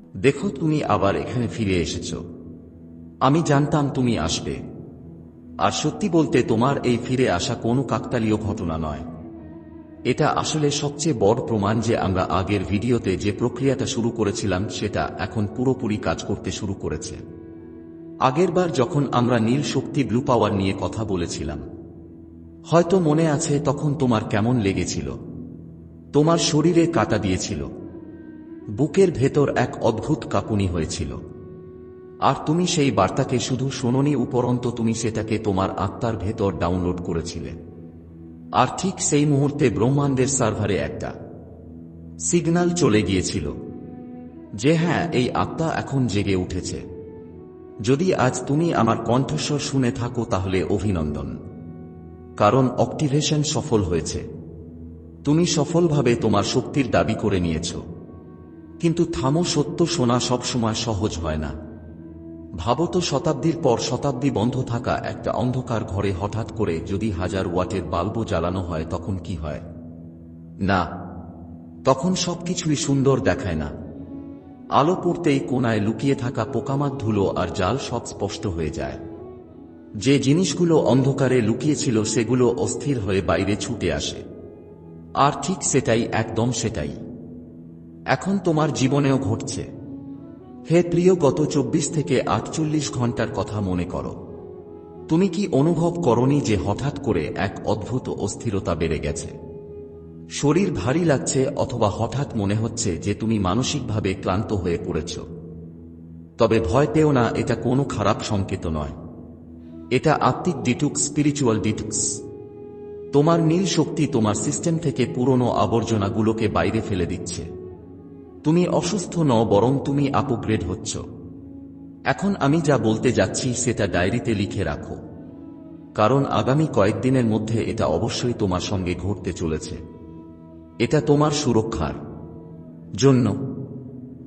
দেখো তুমি আবার এখানে ফিরে এসেছ। আমি জানতাম তুমি আসবে। আর সত্যি বলতে তোমার এই ফিরে আসা কোনো কাকতালীয় ঘটনা নয়। এটা আসলে সবচেয়ে বড় প্রমাণ যে আমরা আগের ভিডিওতে যে প্রক্রিয়াটা শুরু করেছিলাম সেটা এখন পুরোপুরি কাজ করতে শুরু করেছে। আগেরবার যখন আমরা নীল শক্তি ব্লু পাওয়ার নিয়ে কথা বলেছিলাম, হয়তো মনে আছে তখন তোমার কেমন লেগেছিল। তোমার শরীরে কাটা দিয়েছিল। বুকের ভেতর এক অদ্ভুত কাঁপুনি হয়েছিল। আর তুমি সেই বার্তাকে শুধু শোননি উপরন্ত তুমি সেটাকে তোমার আত্মার ভেতর ডাউনলোড করেছিলে। আর ঠিক সেই মুহূর্তে ব্রহ্মাণ্ডের সার্ভারে একটা সিগন্যাল চলে গিয়েছিল যে হ্যাঁ এই আত্মা এখন জেগে উঠেছে। যদি আজ তুমি আমার কণ্ঠস্বর শুনে থাকো তাহলে অভিনন্দন। কারণ অক্টিভেশন সফল হয়েছে। তুমি সফলভাবে তোমার শক্তির দাবি করে নিয়েছ। কিন্তু থামো, সত্য শোনা সবসময় সহজ হয় না। ভাবত শতাব্দীর পর শতাব্দী বন্ধ থাকা একটা অন্ধকার ঘরে হঠাৎ করে যদি হাজার ওয়াটের বাল্ব জ্বালানো হয়, তখন কি হয়? না, তখন সবকিছুই সুন্দর দেখায় না। আলো পড়তেই কোনায় লুকিয়ে থাকা পোকামাক ধুলো আর জাল সব স্পষ্ট হয়ে যায়। যে জিনিসগুলো অন্ধকারে লুকিয়েছিল, সেগুলো অস্থির হয়ে বাইরে ছুটে আসে। আর ঠিক সেটাই, একদম সেটাই। এখন তোমার জীবনেও ঘটছে। হে প্রিয়, গত চব্বিশ থেকে আটচল্লিশ ঘণ্টার কথা মনে করো। তুমি কি অনুভব করনি যে হঠাৎ করে এক অদ্ভুত অস্থিরতা বেড়ে গেছে? শরীর ভারী লাগছে অথবা হঠাৎ মনে হচ্ছে যে তুমি মানসিকভাবে ক্লান্ত হয়ে পড়েছ। তবে ভয় পেও না, এটা কোনো খারাপ সংকেত নয়। এটা আত্মিক ডিটুক্স, স্পিরিচুয়াল ডিটুক্স। তোমার নীল শক্তি তোমার সিস্টেম থেকে পুরনো আবর্জনাগুলোকে বাইরে ফেলে দিচ্ছে। তুমি অসুস্থ ন বরং তুমি আপগ্রেড হচ্ছ। এখন আমি যা বলতে যাচ্ছি সেটা ডায়েরিতে লিখে রাখো। কারণ আগামী কয়েকদিনের মধ্যে এটা অবশ্যই তোমার সঙ্গে ঘটতে চলেছে। এটা তোমার সুরক্ষার জন্য।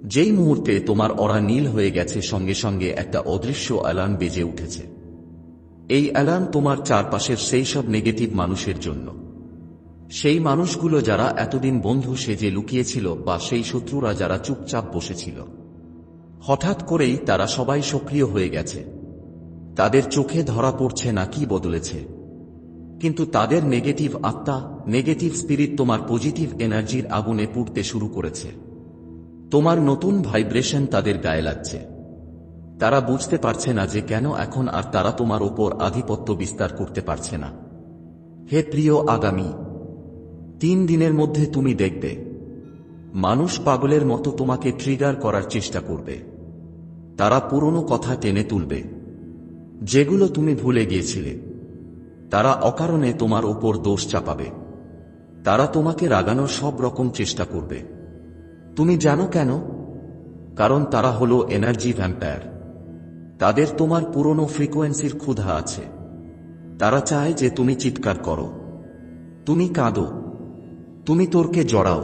যেই মুহূর্তে তোমার অরা নীল হয়ে গেছে, সঙ্গে সঙ্গে একটা অদৃশ্য অ্যালার্ম বেজে উঠেছে। এই অ্যালার্ম তোমার চারপাশের সেই সব নেগেটিভ মানুষের জন্য। সেই মানুষগুলো যারা এতদিন বন্ধু সেজে লুকিয়েছিল বা সেই শত্রুরা যারা চুপচাপ বসেছিল। হঠাৎ করেই তারা সবাই সক্রিয় হয়ে গেছে। তাদের চোখে ধরা পড়ছে না কি বদলেছে। কিন্তু তাদের নেগেটিভ আত্মা, নেগেটিভ স্পিরিট তোমার পজিটিভ এনার্জির আগুনে পুড়তে শুরু করেছে। তোমার নতুন ভাইব্রেশন তাদের গায়ে লাগছে। তারা বুঝতে পারছে না যে কেন এখন আর তারা তোমার ওপর আধিপত্য বিস্তার করতে পারছে না। হে প্রিয় আগামী তিন দিনের মধ্যে তুমি দেখবে। মানুষ পাগলের মতো তোমাকে ট্রিগার করার চেষ্টা করবে। তারা পুরনো কথা টেনে তুলবে। যেগুলো তুমি ভুলে গিয়েছিলে। তারা অকারণে তোমার ওপর দোষ চাপাবে। তারা তোমাকে রাগানোর সব রকম চেষ্টা করবে। তুমি জানো কেন? কারণ তারা হলো এনার্জি ভ্যাম্পায়ার তাদের তোমার পুরনো ফ্রিকোয়েন্সির ক্ষুধা আছে। তারা চায় যে তুমি চিৎকার করো। তুমি কাঁদো। তুমি তোরকে জড়াও।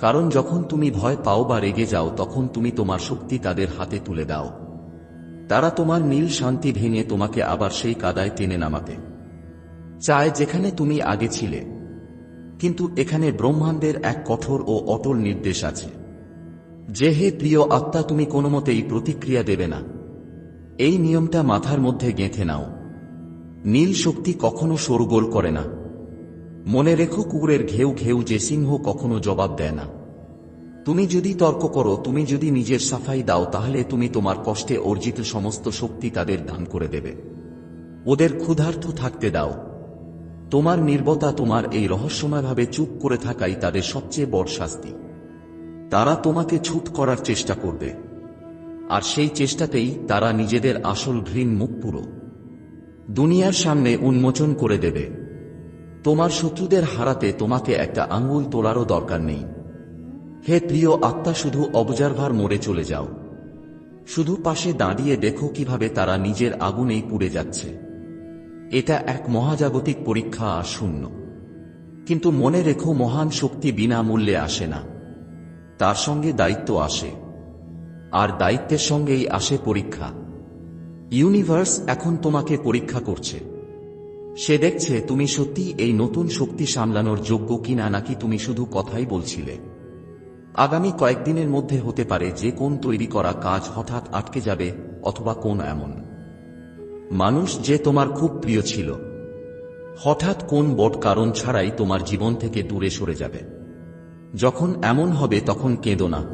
কারণ যখন তুমি ভয় পাও বা রেগে যাও, তখন তুমি তোমার শক্তি তাদের হাতে তুলে দাও। তারা তোমার নীল শান্তি ভেঙে তোমাকে আবার সেই কাদায় টেনে নামাতে। চায় যেখানে তুমি আগে ছিলে, কিন্তু এখানে ব্রহ্মাণ্ডের এক কঠোর ও অটল নির্দেশ আছে। যে হে প্রিয় আত্মা, তুমি কোনো মতেই প্রতিক্রিয়া দেবে না। এই নিয়মটা মাথার মধ্যে গেঁথে নাও। নীল শক্তি কখনো সরগোল করে না। মনে রেখো কুকুরের ঘেউ ঘেউ যে সিংহ কখনো জবাব দেয় না। তুমি যদি তর্ক করো, তুমি যদি নিজের সাফাই দাও, তাহলে তুমি তোমার কষ্টে অর্জিত সমস্ত শক্তি তাদের দান করে দেবে। ওদের ক্ষুধার্থ থাকতে দাও। তোমার নির্বতা তোমার এই রহস্যময়ভাবে চুপ করে থাকাই তাদের সবচেয়ে বড় শাস্তি। তারা তোমাকে ছুট করার চেষ্টা করবে। আর সেই চেষ্টাতেই তারা নিজেদের আসল ঘৃণ মুখ পুরো। দুনিয়ার সামনে উন্মোচন করে দেবে। তোমার শত্রুদের হারাতে তোমাকে একটা আঙ্গুল তোলারও দরকার নেই। হে প্রিয় আত্মা, শুধু অবজারভার মোড়ে চলে যাও। শুধু পাশে দাঁড়িয়ে দেখো কীভাবে তারা নিজের আগুনেই পুড়ে যাচ্ছে। এটা এক মহাজাগতিক পরীক্ষা আর শূন্য। কিন্তু মনে রেখো, মহান শক্তি বিনামূল্যে আসে না। তার সঙ্গে দায়িত্ব আসে। আর দায়িত্বের সঙ্গেই আসে পরীক্ষা। ইউনিভার্স এখন তোমাকে পরীক্ষা করছে। সে দেখছে তুমি সত্যি এই নতুন শক্তি সামলানোর যোগ্য কিনা নাকি তুমি শুধু কথাই বলছিলে। আগামী কয়েকদিনের মধ্যে হতে পারে যে কোন তৈরি করা কাজ হঠাৎ আটকে যাবে অথবা কোন এমন। মানুষ যে তোমার খুব প্রিয় ছিল, হঠাৎ কোন বট কারণ ছাড়াই তোমার জীবন থেকে দূরে সরে যাবে। যখন এমন হবে তখন কেঁদো না।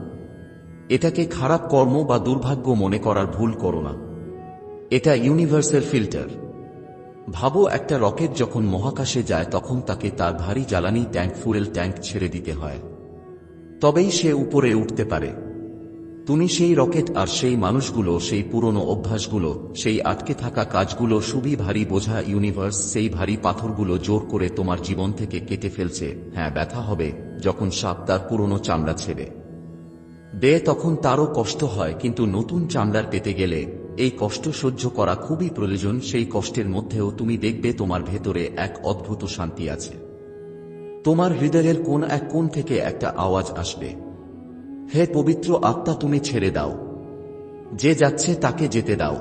এটাকে খারাপ কর্ম বা দুর্ভাগ্য মনে করার ভুল করো না। এটা ইউনিভার্সের ফিল্টার। ভাবো, একটা রকেট যখন মহাকাশে যায়, তখন তাকে তার ভারী জ্বালানি ট্যাঙ্ক, ফুয়েল ট্যাঙ্ক ছেড়ে দিতে হয়। তবেই সে উপরে উঠতে পারে। তুমি সেই রকেট আর সেই মানুষগুলো, সেই পুরনো অভ্যাসগুলো, সেই আটকে থাকা কাজগুলো, সুবি ভারী বোঝা ইউনিভার্স, সেই ভারী পাথরগুলো জোর করে তোমার জীবন থেকে কেটে ফেলছে। হ্যাঁ ব্যথা হবে যখন সাপ তার পুরনো চামড়া ছেড়ে। দে, তখন তারও কষ্ট হয়, কিন্তু নতুন চামড়ার পেতে গেলে এই কষ্ট সহ্য করা খুবই প্রয়োজন, সেই কষ্টের মধ্যেও তুমি দেখবে তোমার ভেতরে এক অদ্ভুত শান্তি আছে। তোমার হৃদয়ের কোন এক কোণ থেকে একটা আওয়াজ আসবে। হে পবিত্র আত্মা, তুমি ছেড়ে দাও। যে যাচ্ছে তাকে যেতে দাও।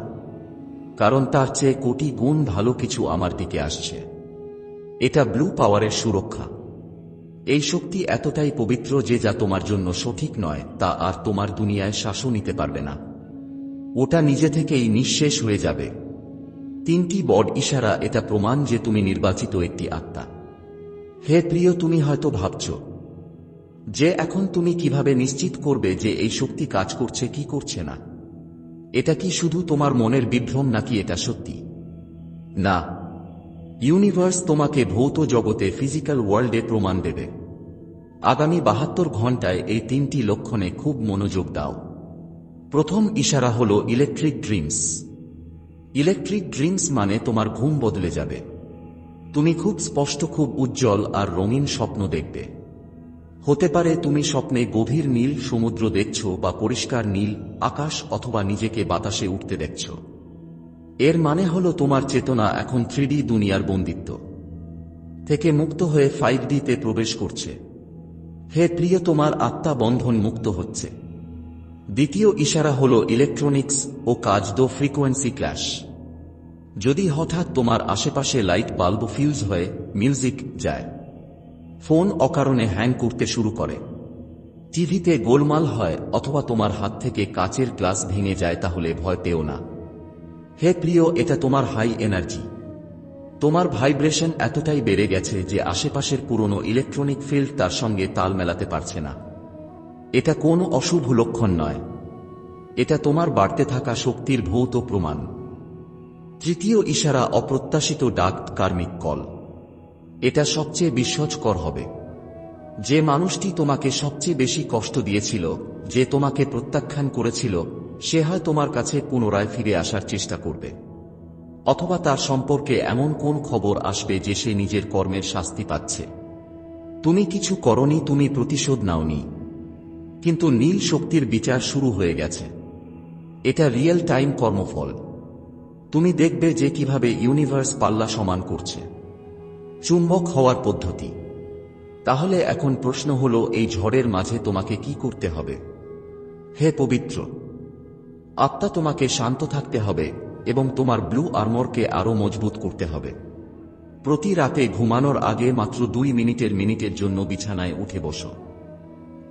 কারণ তার চেয়ে কোটি গুণ ভালো কিছু আমার দিকে আসছে। এটা ব্লু পাওয়ারের সুরক্ষা। এই শক্তি এতটাই পবিত্র যে যা তোমার জন্য সঠিক নয়, তা আর তোমার দুনিয়ায় শাসন নিতে পারবে না। ওটা নিজে থেকেই নিঃশেষ হয়ে যাবে। তিনটি বড ইশারা এটা প্রমাণ যে তুমি নির্বাচিত একটি আত্মা। হে প্রিয়, তুমি হয়তো ভাবছ, যে এখন তুমি কীভাবে নিশ্চিত করবে যে এই শক্তি কাজ করছে কি করছে না? এটা কি শুধু তোমার মনের বিভ্রম নাকি এটা সত্যি? না। ইউনিভার্স তোমাকে ভৌত জগতে ফিজিক্যাল ওয়ার্ল্ডে প্রমাণ দেবে। আগামী বাহাত্তর ঘন্টায় এই তিনটি লক্ষণে খুব মনোযোগ দাও। প্রথম ইশারা হল ইলেকট্রিক ড্রিমস ইলেকট্রিক ড্রিমস মানে তোমার ঘুম বদলে যাবে। তুমি খুব স্পষ্ট, খুব উজ্জ্বল আর রঙিন স্বপ্ন দেখবে। হতে পারে তুমি স্বপ্নে গভীর নীল সমুদ্র দেখছ বা পরিষ্কার নীল আকাশ অথবা নিজেকে বাতাসে উঠতে দেখছ। এর মানে হল তোমার চেতনা এখন থ্রিডি দুনিয়ার বন্দিত্ব। থেকে মুক্ত হয়ে ফাইভ ডিতে প্রবেশ করছে। হে প্রিয়, তোমার আত্মা বন্ধন মুক্ত হচ্ছে। দ্বিতীয় ইশারা হল ইলেকট্রনিক্স ও কাজ দো ফ্রিকোয়েন্সি ক্ল্যাশ যদি হঠাৎ তোমার আশেপাশে লাইট বাল্ব ফিউজ হয়ে মিউজিক যায় ফোন অকারণে হ্যাং করতে শুরু করে। টিভিতে গোলমাল হয় অথবা তোমার হাত থেকে কাচের গ্লাস ভেঙে যায় তাহলে ভয় পেও না। হে প্রিয়, এটা তোমার হাই এনার্জি তোমার ভাইব্রেশন এতটাই বেড়ে গেছে যে আশেপাশের পুরনো ইলেকট্রনিক ফিল্ড তার সঙ্গে তাল মেলাতে পারছে না। এটা কোনো অশুভ লক্ষণ নয়। এটা তোমার বাড়তে থাকা শক্তির ভৌত প্রমাণ। তৃতীয় ইশারা অপ্রত্যাশিত ডাক কার্মিক কল। এটা সবচেয়ে বিশ্বজকর হবে। যে মানুষটি তোমাকে সবচেয়ে বেশি কষ্ট দিয়েছিল, যে তোমাকে প্রত্যাখ্যান করেছিল, সে হয় তোমার কাছে পুনরায় ফিরে আসার চেষ্টা করবে। অথবা তার সম্পর্কে এমন কোন খবর আসবে যে সে নিজের কর্মের শাস্তি পাচ্ছে। তুমি কিছু করনি, তুমি প্রতিশোধ নাওনি। কিন্তু নীল শক্তির বিচার শুরু হয়ে গেছে। এটা রিয়েল টাইম কর্মফল। তুমি দেখবে যে কীভাবে ইউনিভার্স পাল্লা সমান করছে। চুম্বক হওয়ার পদ্ধতি। তাহলে এখন প্রশ্ন হল, এই ঝড়ের মাঝে তোমাকে কি করতে হবে? হে পবিত্র! আত্মা তোমাকে শান্ত থাকতে হবে এবং তোমার ব্লু আর্মরকে আরও মজবুত করতে হবে। প্রতি রাতে ঘুমানোর আগে মাত্র দুই মিনিটের মিনিটের জন্য বিছানায় উঠে বসো।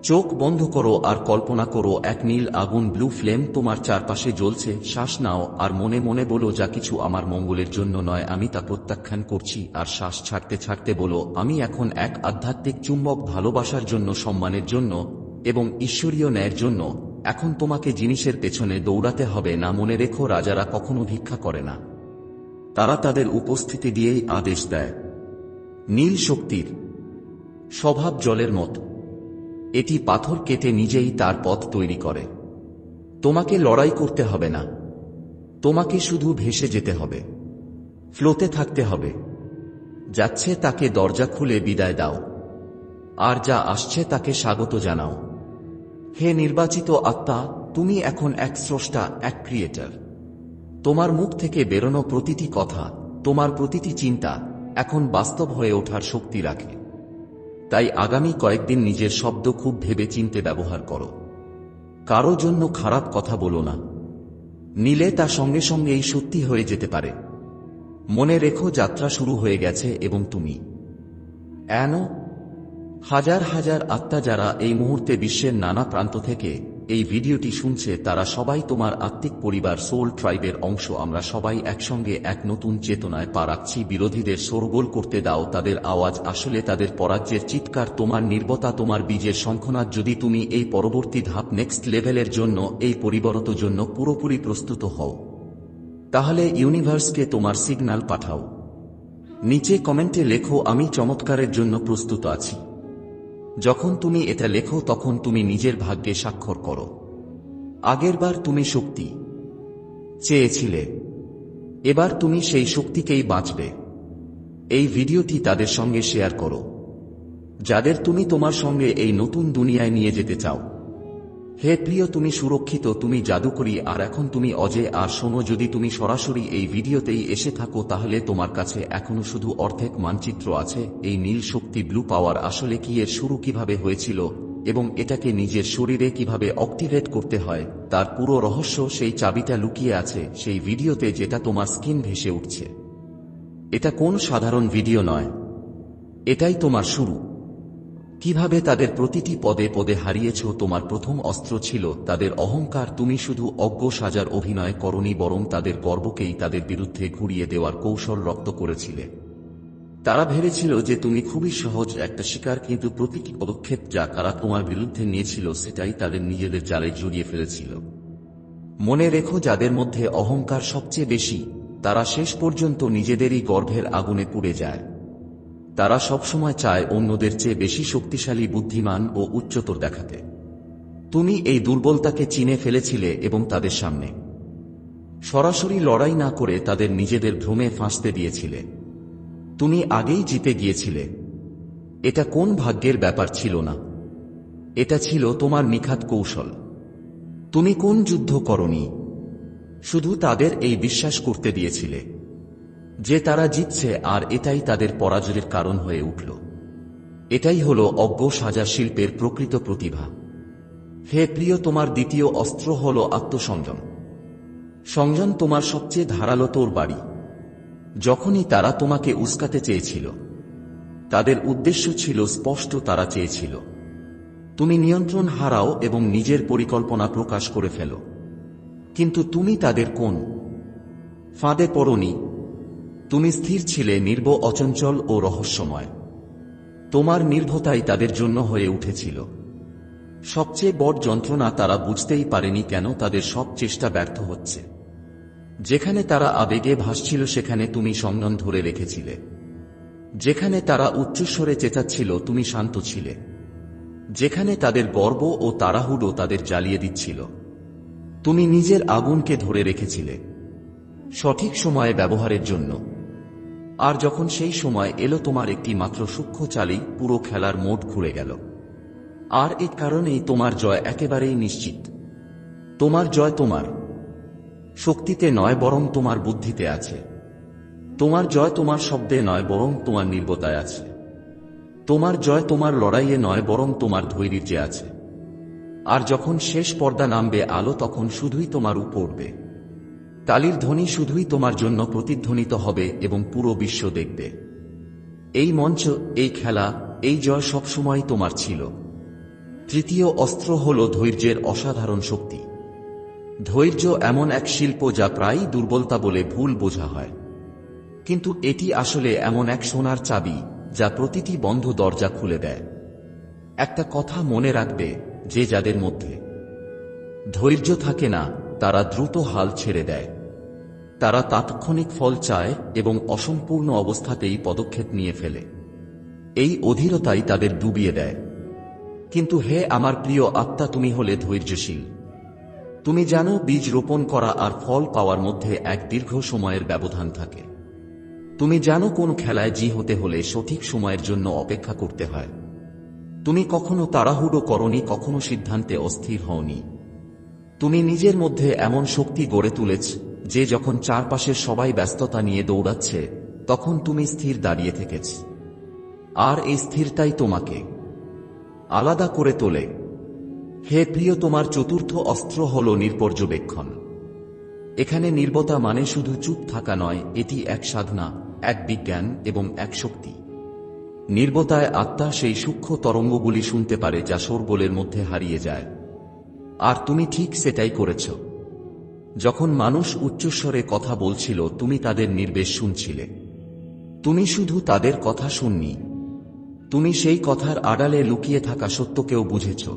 চোখ বন্ধ করো আর কল্পনা করো, এক নীল আগুন ব্লু ফ্লেম তোমার চারপাশে জ্বলছে, শ্বাস নাও, আর মনে মনে বলো, যা কিছু আমার মঙ্গলের জন্য নয়, আমি তা প্রত্যাখ্যান করছি। আর শ্বাস ছাড়তে ছাড়তে বলো, আমি এখন এক আধ্যাত্মিক চুম্বক ভালোবাসার জন্য, সম্মানের জন্য এবং ঈশ্বরীয় ন্যায়ের জন্য, এখন তোমাকে জিনিসের পেছনে দৌড়াতে হবে। না, মনে রেখো, রাজারা কখনো ভিক্ষা করে না। তারা তাদের উপস্থিতি দিয়েই আদেশ দেয়। নীল শক্তির স্বভাব জলের মতো। এটি পাথর কেটে নিজেই তার পথ তৈরি করে। তোমাকে লড়াই করতে হবে না। তোমাকে শুধু ভেসে যেতে হবে। ফ্লোতে থাকতে হবে। যাচ্ছে তাকে দরজা খুলে বিদায় দাও। আর যা আসছে তাকে স্বাগত জানাও। হে নির্বাচিত আত্মা, তুমি এখন এক স্রষ্টা, এক ক্রিয়েটার তোমার মুখ থেকে বেরোনো প্রতিটি কথা, তোমার প্রতিটি চিন্তা এখন বাস্তব হয়ে ওঠার শক্তি রাখে। তাই আগামী কয়েকদিন নিজের শব্দ খুব ভেবে চিনতে ব্যবহার করো। কারও জন্য খারাপ কথা বলো না। নিলে তা সঙ্গে সঙ্গে এই সত্যি হয়ে যেতে পারে। মনে রেখো যাত্রা শুরু হয়ে গেছে এবং তুমি। এন হাজার হাজার আত্মা যারা এই মুহূর্তে বিশ্বের নানা প্রান্ত থেকে এই ভিডিওটি শুনছে তারা সবাই তোমার আত্মিক পরিবার সোল ট্রাইবের অংশ, আমরা সবাই একসঙ্গে এক নতুন চেতনায় পা রাখছি, বিরোধীদের শোরগোল করতে দাও, তাদের আওয়াজ আসলে তাদের পরাজ্যের চিৎকার, তোমার নির্বতা, তোমার বীজের শঙ্খনাথ যদি তুমি এই পরবর্তী ধাপ নেক্সট লেভেলের জন্য, এই পরিবরত জন্য পুরোপুরি প্রস্তুত হও। তাহলে ইউনিভার্সকে তোমার সিগন্যাল পাঠাও। নিচে কমেন্টে লেখো, আমি চমৎকারের জন্য প্রস্তুত আছি। যখন তুমি এটা লেখো, তখন তুমি নিজের ভাগ্যে স্বাক্ষর করো। আগেরবার তুমি শক্তি চেয়েছিলে, এবার তুমি সেই শক্তিকেই বাঁচবে। এই ভিডিওটি তাদের সঙ্গে শেয়ার করো, যাদের তুমি তোমার সঙ্গে এই নতুন দুনিয়ায় নিয়ে যেতে চাও। হে প্রিয়, তুমি সুরক্ষিত, তুমি জাদুকরি, আর এখন তুমি অজে, আর শোনো, যদি তুমি সরাসরি এই ভিডিওতেই এসে থাকো, তাহলে তোমার কাছে এখনও শুধু অর্ধেক মানচিত্র আছে। এই নীল শক্তি ব্লু পাওয়ার আসলে কি এর শুরু কীভাবে হয়েছিল, এবং এটাকে নিজের শরীরে কীভাবে অক্টিভেট করতে হয়, তার পুরো রহস্য সেই চাবিটা লুকিয়ে আছে, সেই ভিডিওতে যেটা তোমার স্কিন ভেসে উঠছে। এটা কোন সাধারণ ভিডিও নয়। এটাই তোমার শুরু। কীভাবে তাদের প্রতিটি পদে পদে হারিয়েছ, তোমার প্রথম অস্ত্র ছিল তাদের অহংকার, তুমি শুধু অজ্ঞ সাজার অভিনয় করনি, বরং তাদের গর্বকেই তাদের বিরুদ্ধে ঘুরিয়ে দেওয়ার কৌশল রক্ত করেছিলে। তারা ভেবেছিল যে তুমি খুবই সহজ একটা শিকার, কিন্তু প্রতিটি পদক্ষেপ যা তারা তোমার বিরুদ্ধে নিয়েছিল সেটাই তাদের নিজেদের জালে জড়িয়ে ফেলেছিল। মনে রেখো, যাদের মধ্যে অহংকার সবচেয়ে বেশি, তারা শেষ পর্যন্ত নিজেদেরই গর্ভের আগুনে পুড়ে যায়। তারা সবসময় চায় অন্যদের চেয়ে বেশি শক্তিশালী, বুদ্ধিমান ও উচ্চতর দেখাতে। তুমি এই দুর্বলতাকে চিনে ফেলেছিলে এবং তাদের সামনে। সরাসরি লড়াই না করে তাদের নিজেদের ভ্রমে ফাঁসতে দিয়েছিলে। তুমি আগেই জিতে গিয়েছিলে। এটা কোন ভাগ্যের ব্যাপার ছিল না? এটা ছিল তোমার নিখাত কৌশল। তুমি কোন যুদ্ধ করনি? শুধু তাদের এই বিশ্বাস করতে দিয়েছিলে। যে তারা জিতছে আর এটাই তাদের পরাজয়ের কারণ হয়ে উঠল। এটাই হল অজ্ঞ সাজা শিল্পের প্রকৃত প্রতিভা। হে প্রিয়, তোমার দ্বিতীয় অস্ত্র হল আত্মসংযম। সংযম তোমার সবচেয়ে ধারালো তোর বাড়ি। যখনই তারা তোমাকে উস্কাতে চেয়েছিল, তাদের উদ্দেশ্য ছিল স্পষ্ট তারা চেয়েছিল। তুমি নিয়ন্ত্রণ হারাও এবং নিজের পরিকল্পনা প্রকাশ করে ফেলো। কিন্তু তুমি তাদের কোন? ফাঁদে পড়নি তুমি স্থির ছিলে নির্ব অচঞ্চল ও রহস্যময়। তোমার নির্ভতাই তাদের জন্য হয়ে উঠেছিল। সবচেয়ে বড় যন্ত্রণা তারা বুঝতেই পারেনি কেন তাদের সব চেষ্টা ব্যর্থ হচ্ছে। যেখানে তারা আবেগে ভাসছিল, সেখানে তুমি সংযম ধরে রেখেছিলে। যেখানে তারা উচ্চস্বরে চেঁচাচ্ছিল, তুমি শান্ত ছিলে। যেখানে তাদের গর্ব ও তাড়াহুড়ো তাদের জ্বালিয়ে দিচ্ছিল। তুমি নিজের আগুনকে ধরে রেখেছিলে। সঠিক সময়ে ব্যবহারের জন্য। আর যখন সেই সময় এলো তোমার একটি মাত্র সূক্ষ্ম চালেই পুরো খেলার মোট ঘুরে গেল। আর এর কারণেই তোমার জয় একেবারেই নিশ্চিত। তোমার জয় তোমার। শক্তিতে নয় বরং তোমার বুদ্ধিতে আছে। তোমার জয় তোমার শব্দে নয় বরং তোমার নির্বতায় আছে। তোমার জয় তোমার লড়াইয়ে নয় বরং তোমার ধৈর্যে আছে। আর যখন শেষ পর্দা নামবে আলো, তখন শুধুই তোমার উপরবে তালির ধ্বনি শুধুই তোমার জন্য প্রতিধ্বনিত হবে এবং পুরো বিশ্ব দেখবে। এই মঞ্চ, এই খেলা, এই জয় সবসময় তোমার ছিল। তৃতীয় অস্ত্র হল ধৈর্যের অসাধারণ শক্তি। ধৈর্য এমন এক শিল্প যা প্রায়ই দুর্বলতা বলে ভুল বোঝা হয়। কিন্তু এটি আসলে এমন এক সোনার চাবি যা প্রতিটি বন্ধ দরজা খুলে দেয়। একটা কথা মনে রাখবে যে যাদের মধ্যে ধৈর্য থাকে না, তারা দ্রুত হাল ছেড়ে দেয়। তারা তাৎক্ষণিক ফল চায় এবং অসম্পূর্ণ অবস্থাতেই পদক্ষেপ নিয়ে ফেলে। এই অধীরতাই তাদের ডুবিয়ে দেয়। কিন্তু হে আমার প্রিয় আত্মা, তুমি হলে ধৈর্যশীল। তুমি জানো, বীজ রোপণ করা আর ফল পাওয়ার মধ্যে এক দীর্ঘ সময়ের ব্যবধান থাকে। তুমি জানো, কোন খেলায় জি হতে হলে সঠিক সময়ের জন্য অপেক্ষা করতে হয়। তুমি কখনো তাড়াহুড়ো করনি, কখনো সিদ্ধান্তে অস্থির হওনি। তুমি নিজের মধ্যে এমন শক্তি গড়ে তুলেছ যে যখন চারপাশের সবাই ব্যস্ততা নিয়ে দৌড়াচ্ছে, তখন তুমি স্থির দাঁড়িয়ে থেকেছ। আর এই স্থিরতাই তোমাকে আলাদা করে তোলে। হে প্রিয়, তোমার চতুর্থ অস্ত্র হল নির্পর্যবেক্ষণ। এখানে নির্বতা মানে শুধু চুপ থাকা নয়, এটি এক সাধনা, এক বিজ্ঞান এবং এক শক্তি। নির্বতায় আত্মা সেই সূক্ষ্ম তরঙ্গগুলি শুনতে পারে যা শোরগোলের মধ্যে হারিয়ে যায়। আর তুমি ঠিক সেটাই করেছ। যখন মানুষ উচ্চস্বরে কথা বলছিল, তুমি তাদের নির্বেশ শুনছিলে। তুমি শুধু তাদের কথা শুননি। তুমি সেই কথার আড়ালে লুকিয়ে থাকা সত্যকেও বুঝেছ।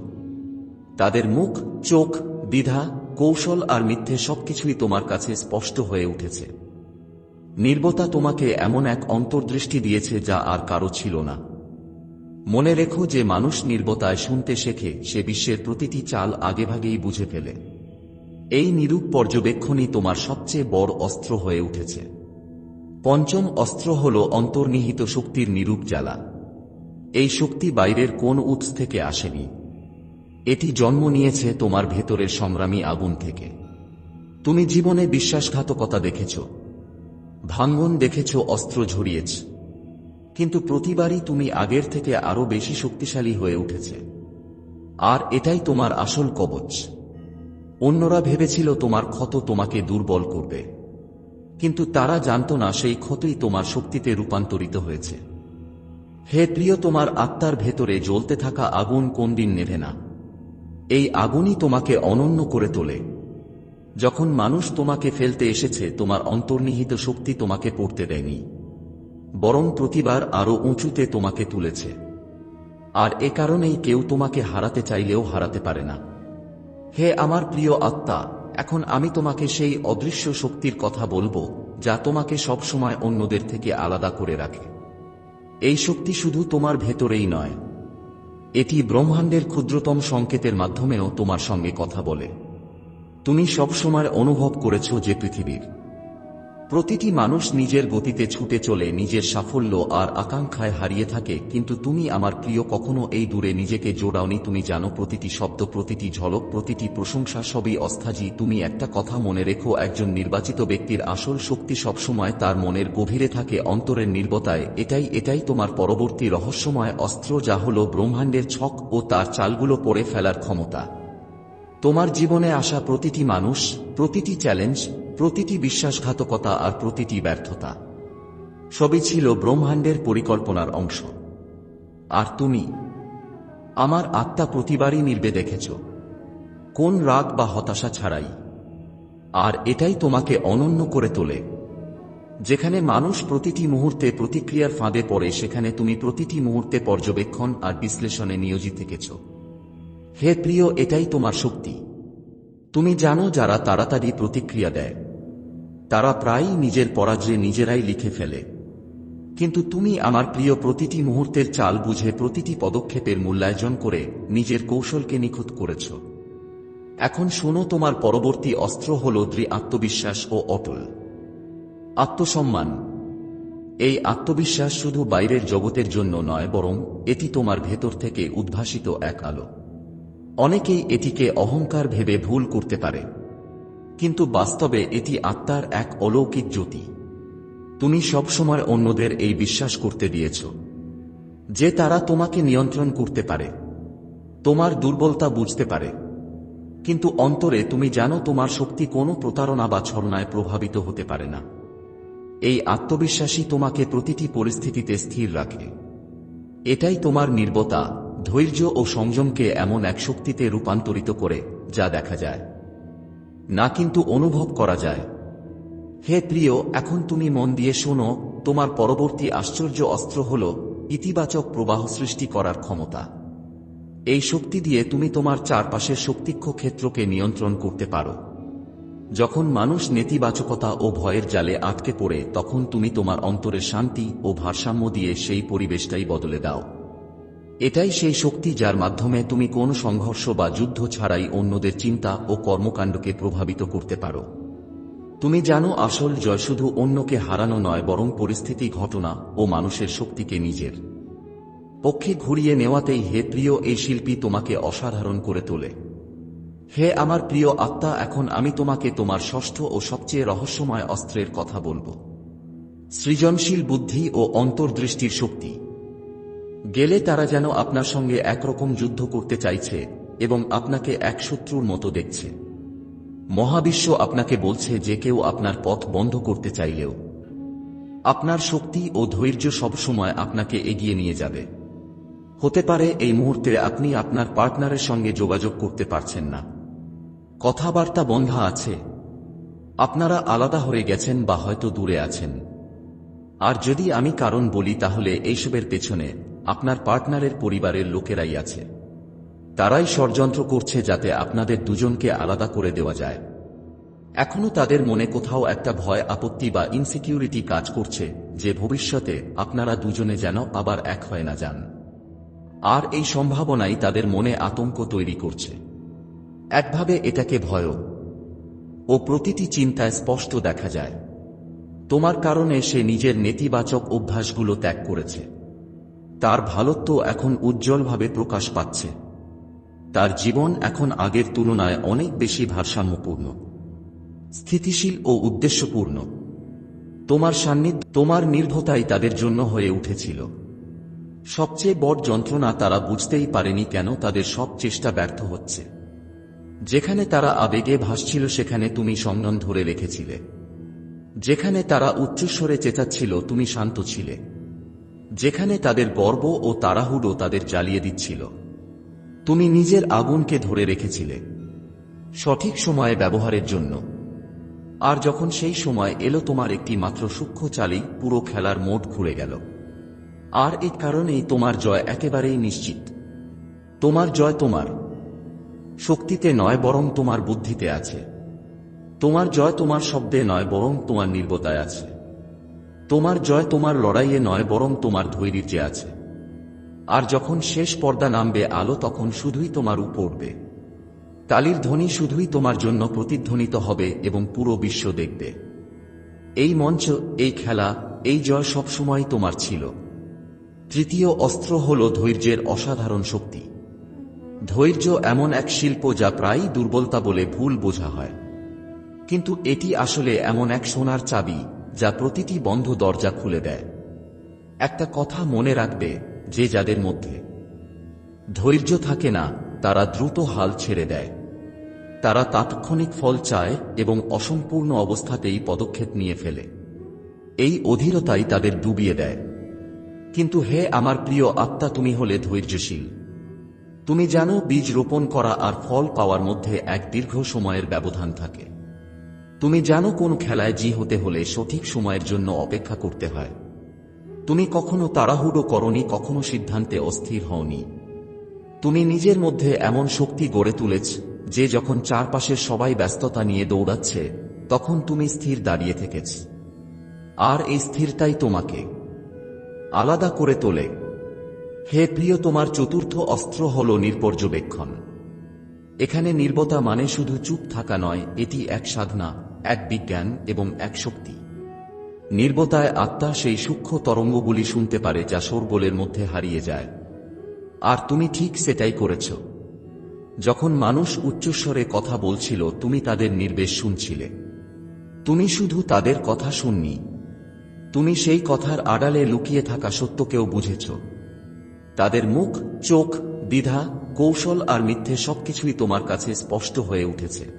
তাদের মুখ, চোখ, দ্বিধা, কৌশল আর মিথ্যে সবকিছুই তোমার কাছে স্পষ্ট হয়ে উঠেছে। নির্বতা তোমাকে এমন এক অন্তর্দৃষ্টি দিয়েছে যা আর কারও ছিল না। মনে রেখো যে মানুষ নির্বতায় শুনতে শেখে, সে বিশ্বের প্রতিটি চাল আগেভাগেই বুঝে ফেলে। এই নিরূপ পর্যবেক্ষণই তোমার সবচেয়ে বড় অস্ত্র হয়ে উঠেছে। পঞ্চম অস্ত্র হল অন্তর্নিহিত শক্তির নিরূপ জ্বালা। এই শক্তি বাইরের কোন উৎস থেকে আসেনি। এটি জন্ম নিয়েছে তোমার ভেতরের সংগ্রামী আগুন থেকে। তুমি জীবনে বিশ্বাসঘাতকতা দেখেছ। ভাঙ্গন দেখেছ, অস্ত্র ঝরিয়েছ। কিন্তু প্রতিবারই তুমি আগের থেকে আরও বেশি শক্তিশালী হয়ে উঠেছে। আর এটাই তোমার আসল কবচ। অন্যরা ভেবেছিল তোমার ক্ষত তোমাকে দুর্বল করবে। কিন্তু তারা জানত না সেই ক্ষতই তোমার শক্তিতে রূপান্তরিত হয়েছে। হে প্রিয়, তোমার আত্মার ভেতরে জ্বলতে থাকা আগুন কোন দিন নেভে না। এই আগুনই তোমাকে অনন্য করে তোলে। যখন মানুষ তোমাকে ফেলতে এসেছে, তোমার অন্তর্নিহিত শক্তি তোমাকে পড়তে দেয়নি। বরং প্রতিবার আরও উঁচুতে তোমাকে তুলেছে। আর এ কারণেই কেউ তোমাকে হারাতে চাইলেও হারাতে পারে না। হে আমার প্রিয় আত্মা, এখন আমি তোমাকে সেই অদৃশ্য শক্তির কথা বলব, যা তোমাকে সবসময় অন্যদের থেকে আলাদা করে রাখে। এই শক্তি শুধু তোমার ভেতরেই নয়, এটি ব্রহ্মাণ্ডের ক্ষুদ্রতম সংকেতের মাধ্যমেও তোমার সঙ্গে কথা বলে। তুমি সবসময় অনুভব করেছ যে পৃথিবীর প্রতিটি মানুষ নিজের গতিতে ছুটে চলে নিজের সাফল্য আর আকাঙ্ক্ষায় হারিয়ে থাকে, কিন্তু তুমি আমার প্রিয়, কখনো এই দূরে নিজেকে জোড়াওনি। তুমি জানো প্রতিটি শব্দ, প্রতিটি ঝলক, প্রতিটি প্রশংসা সবই অস্থাজি তুমি একটা কথা মনে রেখো, একজন নির্বাচিত ব্যক্তির আসল শক্তি সবসময় তার মনের গভীরে থাকে, অন্তরের নির্বতায়। এটাই এটাই তোমার পরবর্তী রহস্যময় অস্ত্র, যা হল ব্রহ্মাণ্ডের ছক ও তার চালগুলো পড়ে ফেলার ক্ষমতা। তোমার জীবনে আসা প্রতিটি মানুষ, প্রতিটি চ্যালেঞ্জ প্রতিটি বিশ্বাসঘাতকতা আর প্রতিটি ব্যর্থতা। সবই ছিল ব্রহ্মাণ্ডের পরিকল্পনার অংশ। আর তুমি? আমার আত্মা প্রতিবারই নির্বে দেখেছ। কোন রাগ বা হতাশা ছাড়াই। আর এটাই তোমাকে অনন্য করে তোলে। যেখানে মানুষ প্রতিটি মুহূর্তে প্রতিক্রিয়ার ফাঁদে পড়ে, সেখানে তুমি প্রতিটি মুহূর্তে পর্যবেক্ষণ আর বিশ্লেষণে নিয়োজিত থেকেছ। হে প্রিয়, এটাই তোমার শক্তি। তুমি জানো যারা তাড়াতাড়ি প্রতিক্রিয়া দেয়। তারা প্রায়ই নিজের পরাজয় নিজেরাই লিখে ফেলে। কিন্তু তুমি আমার প্রিয় প্রতিটি মুহূর্তের চাল বুঝে প্রতিটি পদক্ষেপের মূল্যায়জন করে নিজের কৌশলকে নিখুঁত করেছ। এখন শোনো, তোমার পরবর্তী অস্ত্র হল দৃঢ় আত্মবিশ্বাস ও অটল। আত্মসম্মান। এই আত্মবিশ্বাস শুধু বাইরের জগতের জন্য নয়, বরং এটি তোমার ভেতর থেকে উদ্ভাসিত এক আলো। অনেকেই এটিকে অহংকার ভেবে ভুল করতে পারে। কিন্তু বাস্তবে এটি আত্মার এক অলৌকিক জ্যোতি। তুমি সবসময় অন্যদের এই বিশ্বাস করতে দিয়েছ। যে তারা তোমাকে নিয়ন্ত্রণ করতে পারে। তোমার দুর্বলতা বুঝতে পারে। কিন্তু অন্তরে তুমি জানো তোমার শক্তি কোনো প্রতারণা বা ছলনায় প্রভাবিত হতে পারে না। এই আত্মবিশ্বাসী তোমাকে প্রতিটি পরিস্থিতিতে স্থির রাখে। এটাই তোমার নির্বতা। ধৈর্য ও সংযমকে এমন এক শক্তিতে রূপান্তরিত করে, যা দেখা যায়। না কিন্তু অনুভব করা যায়। হে প্রিয়, এখন তুমি মন দিয়ে শোনো, তোমার পরবর্তী আশ্চর্য অস্ত্র হল ইতিবাচক প্রবাহ সৃষ্টি করার ক্ষমতা। এই শক্তি দিয়ে তুমি তোমার চারপাশের শক্তিক্ষ ক্ষেত্রকে নিয়ন্ত্রণ করতে পারো। যখন মানুষ নেতিবাচকতা ও ভয়ের জালে আটকে পড়ে, তখন তুমি তোমার অন্তরের শান্তি ও ভারসাম্য দিয়ে সেই পরিবেশটাই বদলে দাও। এটাই সেই শক্তি যার মাধ্যমে তুমি কোন সংঘর্ষ বা যুদ্ধ ছাড়াই অন্যদের চিন্তা ও কর্মকাণ্ডকে প্রভাবিত করতে পারো। তুমি জানো আসল জয় শুধু অন্যকে হারানো নয়, বরং পরিস্থিতি, ঘটনা ও মানুষের শক্তিকে নিজের পক্ষে ঘুরিয়ে নেওয়াতেই হে প্রিয় এই শিল্পী তোমাকে অসাধারণ করে তোলে। হে আমার প্রিয় আত্মা, এখন আমি তোমাকে তোমার ষষ্ঠ ও সবচেয়ে রহস্যময় অস্ত্রের কথা বলব। সৃজনশীল বুদ্ধি ও অন্তর্দৃষ্টির শক্তি। গেলে তারা যেন আপনার সঙ্গে একরকম যুদ্ধ করতে চাইছে এবং আপনাকে এক শত্রুর মতো দেখছে। মহাবিশ্ব আপনাকে বলছে যে কেউ আপনার পথ বন্ধ করতে চাইলেও। আপনার শক্তি ও ধৈর্য সবসময় আপনাকে এগিয়ে নিয়ে যাবে। হতে পারে এই মুহূর্তে আপনি আপনার পার্টনারের সঙ্গে যোগাযোগ করতে পারছেন না। কথাবার্তা বন্ধা আছে। আপনারা আলাদা হয়ে গেছেন বা হয়তো দূরে আছেন। আর যদি আমি কারণ বলি তাহলে এইসবের পেছনে আপনার পার্টনারের পরিবারের লোকেরাই আছে। তারাই ষড়যন্ত্র করছে যাতে আপনাদের দুজনকে আলাদা করে দেওয়া যায়। এখনও তাদের মনে কোথাও একটা ভয়, আপত্তি বা ইনসিকিউরিটি কাজ করছে যে ভবিষ্যতে আপনারা দুজনে যেন আবার এক হয়ে না যান। আর এই সম্ভাবনাই তাদের মনে আতঙ্ক তৈরি করছে। একভাবে এটাকে ভয় ও প্রতিটি চিন্তায় স্পষ্ট দেখা যায়। তোমার কারণে সে নিজের নেতিবাচক অভ্যাসগুলো ত্যাগ করেছে। তার ভালোত্ব এখন উজ্জ্বলভাবে প্রকাশ পাচ্ছে। তার জীবন এখন আগের তুলনায় অনেক বেশি ভারসাম্যপূর্ণ, স্থিতিশীল ও উদ্দেশ্যপূর্ণ। তোমার সান্নিধ্য, তোমার নির্ভতাই তাদের জন্য হয়ে উঠেছিল। সবচেয়ে বড় যন্ত্রণা তারা বুঝতেই পারেনি কেন তাদের সব চেষ্টা ব্যর্থ হচ্ছে। যেখানে তারা আবেগে ভাসছিল সেখানে তুমি সংযম ধরে রেখেছিলে। যেখানে তারা উচ্চস্বরে চেঁচাচ্ছিল তুমি শান্ত ছিলে। যেখানে তাদের গর্ব ও তাড়াহুড়ো তাদের জ্বালিয়ে দিচ্ছিল। তুমি নিজের আগুনকে ধরে রেখেছিলে, সঠিক সময়ে ব্যবহারের জন্য। আর যখন সেই সময় এলো তোমার একটি মাত্র সূক্ষ্ম চালেই পুরো খেলার মোট ঘুরে গেল। আর এই কারণেই তোমার জয় একেবারেই নিশ্চিত। তোমার জয় তোমার। শক্তিতে নয় বরং তোমার বুদ্ধিতে আছে। তোমার জয় তোমার শব্দে নয় বরং তোমার নির্বতায় আছে। তোমার জয় তোমার লড়াইয়ে নয়, বরং তোমার ধৈর্যে আছে। আর যখন শেষ পর্দা নামবে আলো, তখন শুধুই তোমার উপর উঠবে তালির ধ্বনি শুধুই তোমার জন্য প্রতিধ্বনিত হবে এবং পুরো বিশ্ব দেখবে। এই মঞ্চ, এই খেলা, এই জয় সবসময় তোমার ছিল। তৃতীয় অস্ত্র হল ধৈর্যের অসাধারণ শক্তি। ধৈর্য এমন এক শিল্প যা প্রায়ই দুর্বলতা বলে ভুল বোঝা হয়। কিন্তু এটি আসলে এমন এক সোনার চাবি যা প্রতিটি বন্ধ দরজা খুলে দেয়। একটা কথা মনে রাখবে যে যাদের মধ্যে ধৈর্য থাকে না, তারা দ্রুত হাল ছেড়ে দেয়। তারা তাৎক্ষণিক ফল চায় এবং অসম্পূর্ণ অবস্থাতেই পদক্ষেপ নিয়ে ফেলে। এই অধীরতাই তাদের ডুবিয়ে দেয়। কিন্তু হে আমার প্রিয় আত্মা, তুমি হলে ধৈর্যশীল। তুমি জানো, বীজ রোপণ করা আর ফল পাওয়ার মধ্যে এক দীর্ঘ সময়ের ব্যবধান থাকে। তুমি জানো কোন খেলায় জি হতে হলে সঠিক সময়ের জন্য অপেক্ষা করতে হয়। তুমি কখনো তাড়াহুড়ো করনি, কখনো সিদ্ধান্তে অস্থির হওনি। তুমি নিজের মধ্যে এমন শক্তি গড়ে তুলেছ, যে যখন চারপাশের সবাই ব্যস্ততা নিয়ে দৌড়াচ্ছে, তখন তুমি স্থির দাঁড়িয়ে থেকেছ। আর এই স্থিরতাই তোমাকে আলাদা করে তোলে। হে প্রিয়, তোমার চতুর্থ অস্ত্র হল নির্পর্যবেক্ষণ। এখানে নির্বতা মানে শুধু চুপ থাকা নয়, এটি এক সাধনা। এক বিজ্ঞান এবং এক শক্তি। নির্বতায় আত্মা সেই সূক্ষ্ম তরঙ্গগুলি শুনতে পারে যা শোরগোলের মধ্যে হারিয়ে যায়। আর তুমি ঠিক সেটাই করেছ। যখন মানুষ উচ্চস্বরে কথা বলছিল, তুমি তাদের নির্বেশ শুনছিলে। তুমি শুধু তাদের কথা শুননি। তুমি সেই কথার আড়ালে লুকিয়ে থাকা সত্যকেও বুঝেছ। তাদের মুখ, চোখ, দ্বিধা, কৌশল আর মিথ্যে সবকিছুই তোমার কাছে স্পষ্ট হয়ে উঠেছে।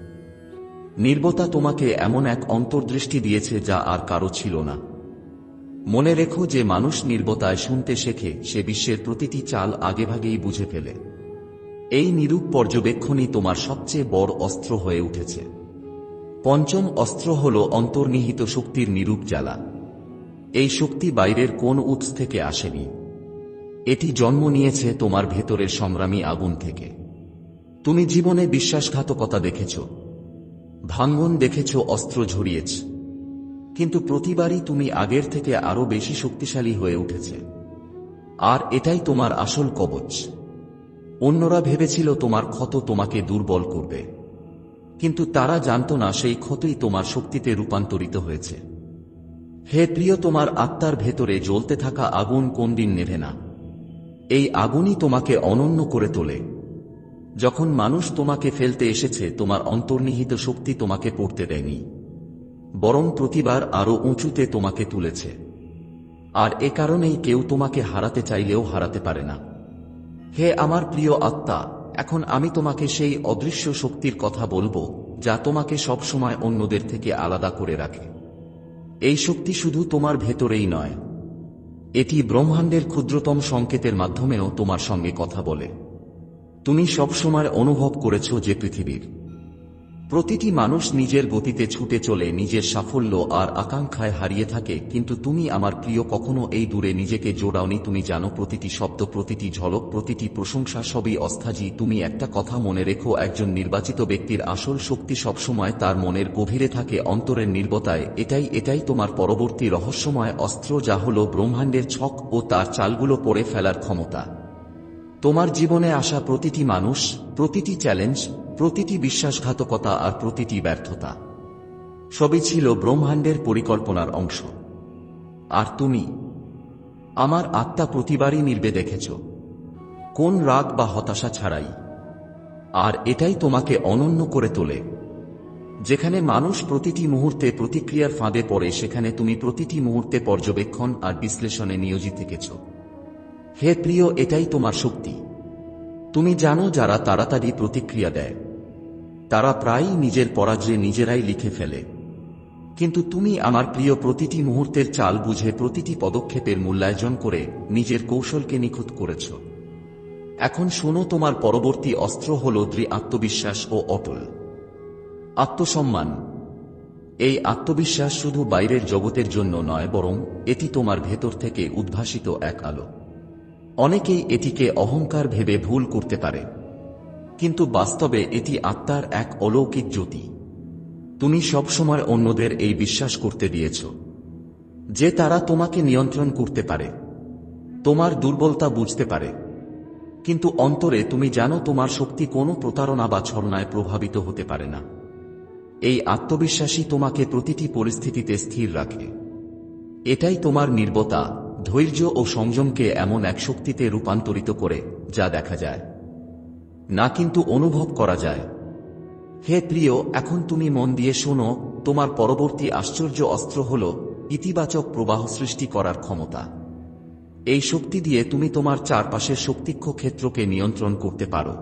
নির্বতা তোমাকে এমন এক অন্তর্দৃষ্টি দিয়েছে যা আর কারও ছিল না। মনে রেখো যে মানুষ নির্বতায় শুনতে শেখে, সে বিশ্বের প্রতিটি চাল আগেভাগেই বুঝে ফেলে। এই নিরূপ পর্যবেক্ষণই তোমার সবচেয়ে বড় অস্ত্র হয়ে উঠেছে। পঞ্চম অস্ত্র হল অন্তর্নিহিত শক্তির নিরূপ জ্বালা। এই শক্তি বাইরের কোন উৎস থেকে আসেনি। এটি জন্ম নিয়েছে তোমার ভেতরের সংগ্রামী আগুন থেকে। তুমি জীবনে বিশ্বাসঘাতকতা দেখেছ। ভাঙ্গন দেখেছ, অস্ত্র ঝরিয়েছ। কিন্তু প্রতিবারই তুমি আগের থেকে আরও বেশি শক্তিশালী হয়ে উঠেছে। আর এটাই তোমার আসল কবচ। অন্যরা ভেবেছিল তোমার ক্ষত তোমাকে দুর্বল করবে। কিন্তু তারা জানত না সেই ক্ষতই তোমার শক্তিতে রূপান্তরিত হয়েছে। হে প্রিয়, তোমার আত্মার ভেতরে জ্বলতে থাকা আগুন কোন দিন নেভে না। এই আগুনই তোমাকে অনন্য করে তোলে। যখন মানুষ তোমাকে ফেলতে এসেছে, তোমার অন্তর্নিহিত শক্তি তোমাকে পড়তে দেয়নি। বরং প্রতিবার আরও উঁচুতে তোমাকে তুলেছে। আর এ কারণেই কেউ তোমাকে হারাতে চাইলেও হারাতে পারে না। হে আমার প্রিয় আত্মা, এখন আমি তোমাকে সেই অদৃশ্য শক্তির কথা বলব, যা তোমাকে সবসময় অন্যদের থেকে আলাদা করে রাখে। এই শক্তি শুধু তোমার ভেতরেই নয়। এটি ব্রহ্মাণ্ডের ক্ষুদ্রতম সংকেতের মাধ্যমেও তোমার সঙ্গে কথা বলে। তুমি সবসময় অনুভব করেছ যে পৃথিবীর প্রতিটি মানুষ নিজের গতিতে ছুটে চলে নিজের সাফল্য আর আকাঙ্ক্ষায় হারিয়ে থাকে, কিন্তু তুমি আমার প্রিয়, কখনো এই দূরে নিজেকে জোড়াওনি। তুমি জানো প্রতিটি শব্দ, প্রতিটি ঝলক, প্রতিটি প্রশংসা সবই অস্থাজি তুমি একটা কথা মনে রেখো, একজন নির্বাচিত ব্যক্তির আসল শক্তি সবসময় তার মনের গভীরে থাকে, অন্তরের নির্বতায়। এটাই এটাই তোমার পরবর্তী রহস্যময় অস্ত্র, যা হল ব্রহ্মাণ্ডের ছক ও তার চালগুলো পড়ে ফেলার ক্ষমতা। তোমার জীবনে আসা প্রতিটি মানুষ, প্রতিটি চ্যালেঞ্জ প্রতিটি বিশ্বাসঘাতকতা আর প্রতিটি ব্যর্থতা। সবই ছিল ব্রহ্মাণ্ডের পরিকল্পনার অংশ। আর তুমি? আমার আত্মা প্রতিবারই নির্বে দেখেছ। কোন রাগ বা হতাশা ছাড়াই। আর এটাই তোমাকে অনন্য করে তোলে। যেখানে মানুষ প্রতিটি মুহূর্তে প্রতিক্রিয়ার ফাঁদে পড়ে, সেখানে তুমি প্রতিটি মুহূর্তে পর্যবেক্ষণ আর বিশ্লেষণে নিয়োজিত থেকেছ। হে প্রিয়, এটাই তোমার শক্তি। তুমি জানো যারা তাড়াতাড়ি প্রতিক্রিয়া দেয়। তারা প্রায়ই নিজের পরাজয় নিজেরাই লিখে ফেলে। কিন্তু তুমি আমার প্রিয় প্রতিটি মুহূর্তের চাল বুঝে প্রতিটি পদক্ষেপের মূল্যায়জন করে নিজের কৌশলকে নিখুঁত করেছ। এখন শোনো, তোমার পরবর্তী অস্ত্র হল দৃঢ় আত্মবিশ্বাস ও অটল। আত্মসম্মান। এই আত্মবিশ্বাস শুধু বাইরের জগতের জন্য নয়, বরং এটি তোমার ভেতর থেকে উদ্ভাসিত এক আলো। অনেকেই এটিকে অহংকার ভেবে ভুল করতে পারে। কিন্তু বাস্তবে এটি আত্মার এক অলৌকিক জ্যোতি। তুমি সবসময় অন্যদের এই বিশ্বাস করতে দিয়েছ। যে তারা তোমাকে নিয়ন্ত্রণ করতে পারে। তোমার দুর্বলতা বুঝতে পারে। কিন্তু অন্তরে তুমি জানো তোমার শক্তি কোনো প্রতারণা বা ছলনায় প্রভাবিত হতে পারে না। এই আত্মবিশ্বাসী তোমাকে প্রতিটি পরিস্থিতিতে স্থির রাখে। এটাই তোমার নির্বতা। ধৈর্য ও সংযমকে এমন এক শক্তিতে রূপান্তরিত করে, যা দেখা যায়। না কিন্তু অনুভব করা যায়। হে প্রিয়, এখন তুমি মন দিয়ে শোনো, তোমার পরবর্তী আশ্চর্য অস্ত্র হল ইতিবাচক প্রবাহ সৃষ্টি করার ক্ষমতা। এই শক্তি দিয়ে তুমি তোমার চারপাশের শক্তিক্ষ ক্ষেত্রকে নিয়ন্ত্রণ করতে পারো।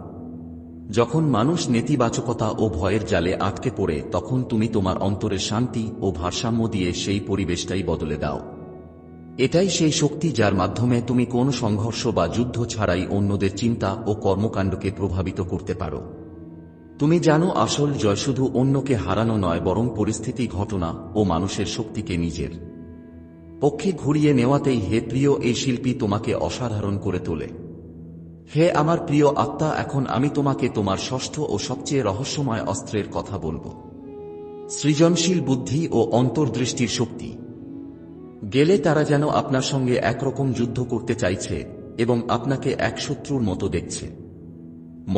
যখন মানুষ নেতিবাচকতা ও ভয়ের জালে আটকে পড়ে, তখন তুমি তোমার অন্তরের শান্তি ও ভারসাম্য দিয়ে সেই পরিবেশটাই বদলে দাও। এটাই সেই শক্তি যার মাধ্যমে তুমি কোনো সংঘর্ষ বা যুদ্ধ ছাড়াই অন্যদের চিন্তা ও কর্মকাণ্ডকে প্রভাবিত করতে পারো। তুমি জানো আসল জয় শুধু অন্যকে হারানো নয়, বরং পরিস্থিতি, ঘটনা ও মানুষের শক্তিকে নিজের পক্ষে ঘুরিয়ে নেওয়াতেই হে প্রিয় এই শিল্পী তোমাকে অসাধারণ করে তোলে। হে আমার প্রিয় আত্মা, এখন আমি তোমাকে তোমার ষষ্ঠ ও সবচেয়ে রহস্যময় অস্ত্রের কথা বলব। সৃজনশীল বুদ্ধি ও অন্তর্দৃষ্টির শক্তি। গেলে তারা যেন আপনার সঙ্গে একরকম যুদ্ধ করতে চাইছে এবং আপনাকে এক শত্রুর মতো দেখছে।